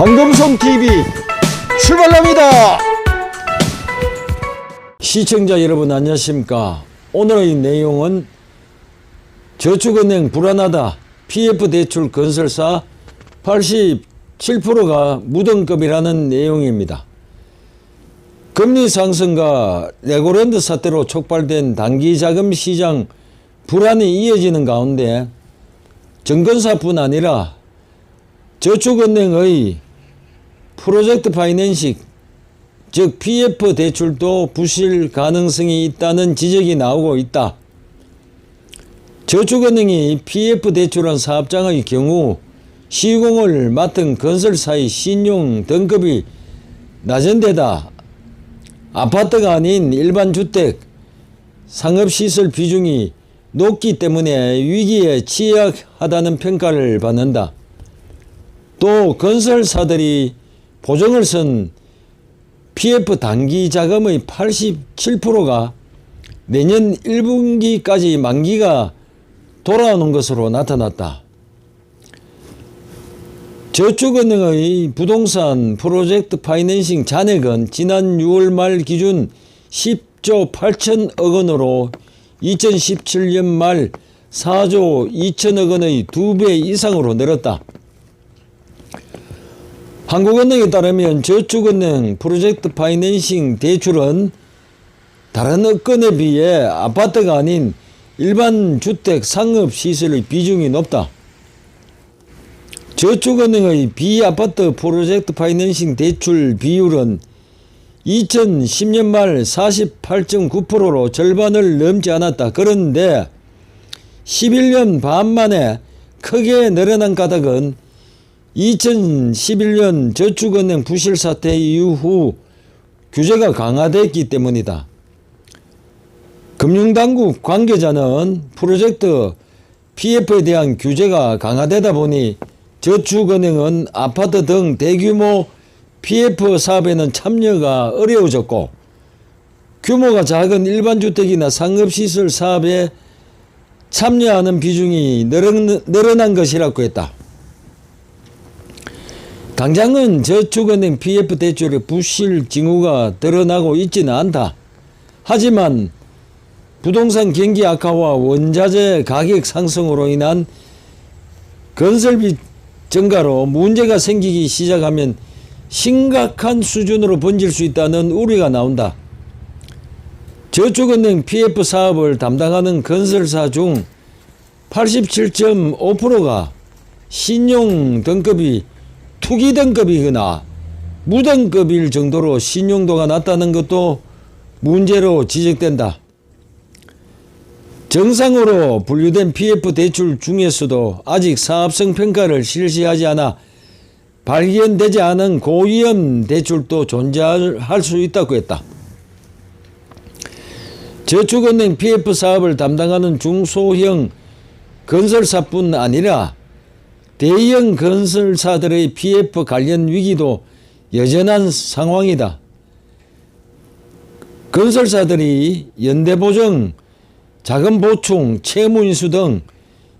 황금송 TV 출발합니다. 시청자 여러분 안녕하십니까? 오늘의 내용은 저축은행 불안하다. PF 대출 건설사 87%가 무등급이라는 내용입니다. 금리 상승과 레고랜드 사태로 촉발된 단기 자금 시장 불안이 이어지는 가운데 정건사뿐 아니라 저축은행의 프로젝트 파이낸싱 즉 PF 대출도 부실 가능성이 있다는 지적이 나오고 있다. 저축은행이 PF 대출한 사업장의 경우 시공을 맡은 건설사의 신용 등급이 낮은 데다 아파트가 아닌 일반 주택 상업시설 비중이 높기 때문에 위기에 취약하다는 평가를 받는다. 또 건설사들이 보증을 쓴 PF 단기 자금의 87%가 내년 1분기까지 만기가 돌아오는 것으로 나타났다. 저축은행의 부동산 프로젝트 파이낸싱 잔액은 지난 6월 말 기준 10조 8천억 원으로 2017년 말 4조 2천억 원의 두배 이상으로 늘었다. 한국은행에 따르면 저축은행 프로젝트 파이낸싱 대출은 다른 업건에 비해 아파트가 아닌 일반 주택 상업 시설의 비중이 높다. 저축은행의 비아파트 프로젝트 파이낸싱 대출 비율은 2010년 말 48.9%로 절반을 넘지 않았다. 그런데 11년 반 만에 크게 늘어난 까닭은 2011년 저축은행 부실 사태 이후 규제가 강화됐기 때문이다. 금융당국 관계자는 프로젝트 PF에 대한 규제가 강화되다 보니 저축은행은 아파트 등 대규모 PF 사업에는 참여가 어려워졌고 규모가 작은 일반주택이나 상업시설 사업에 참여하는 비중이 늘어난- 것이라고 했다. 당장은 저축은행 PF 대출의 부실 징후가 드러나고 있지는 않다. 하지만 부동산 경기 악화와 원자재 가격 상승으로 인한 건설비 증가로 문제가 생기기 시작하면 심각한 수준으로 번질 수 있다는 우려가 나온다. 저축은행 PF 사업을 담당하는 건설사 중 87.5%가 신용 등급이 투기 등급이거나 무등급일 정도로 신용도가 낮다는 것도 문제로 지적된다. 정상으로 분류된 PF 대출 중에서도 아직 사업성 평가를 실시하지 않아 발견되지 않은 고위험 대출도 존재할 수 있다고 했다. 저축은행 PF 사업을 담당하는 중소형 건설사뿐 아니라 대형 건설사들의 PF 관련 위기도 여전한 상황이다. 건설사들이 연대보증, 자금 보충, 채무 인수 등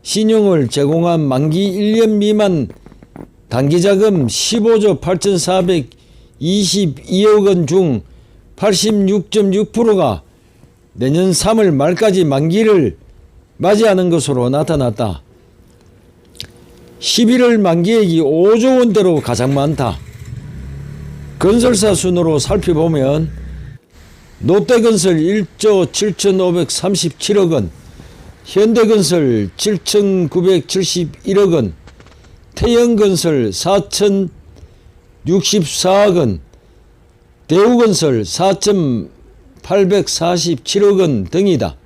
신용을 제공한 만기 1년 미만 단기자금 15조 8,422억 원 중 86.6%가 내년 3월 말까지 만기를 맞이하는 것으로 나타났다. 11월 만기액이 5조 원대로 가장 많다. 건설사 순으로 살펴보면 롯데건설 1조 7,537억 원, 현대건설 7,971억 원, 태영건설 4,064억 원, 대우건설 4,847억 원 등이다.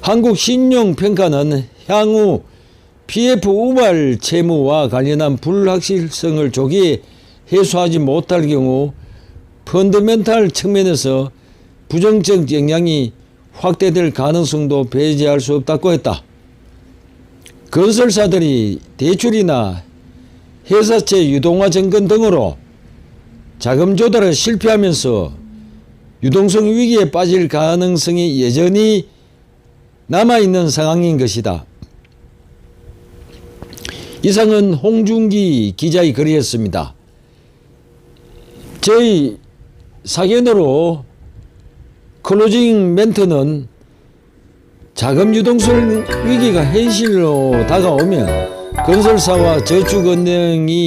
한국신용평가는 향후 PF 우발 채무와 관련한 불확실성을 조기에 해소하지 못할 경우 펀더멘탈 측면에서 부정적 영향이 확대될 가능성도 배제할 수 없다고 했다. 건설사들이 대출이나 회사채 유동화 정권 등으로 자금 조달에 실패하면서 유동성 위기에 빠질 가능성이 여전히 남아있는 상황인 것이다. 이상은 홍준기 기자의 글이었습니다. 저희 사견으로 클로징 멘트는 자금 유동성 위기가 현실로 다가오면 건설사와 저축은행이